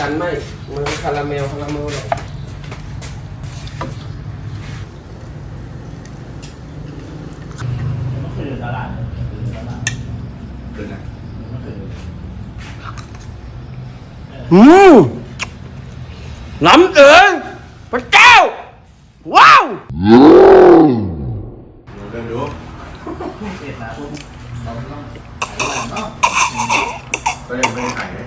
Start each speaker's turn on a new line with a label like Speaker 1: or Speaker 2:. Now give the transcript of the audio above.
Speaker 1: กันไหมมันคาราเมลคาราเมลเลย
Speaker 2: เมื่อคืนตลาดเมื่อคืนตลาด
Speaker 3: เกินนะ
Speaker 2: เมื่อคืน
Speaker 1: อืมล้ำเกินพระเจ้า ว้าว
Speaker 3: เดินดู
Speaker 2: เสร็จนะพวก
Speaker 3: เราไม่ต้องขายอะไรเนาะก็เลยไม่ได้ขายเลย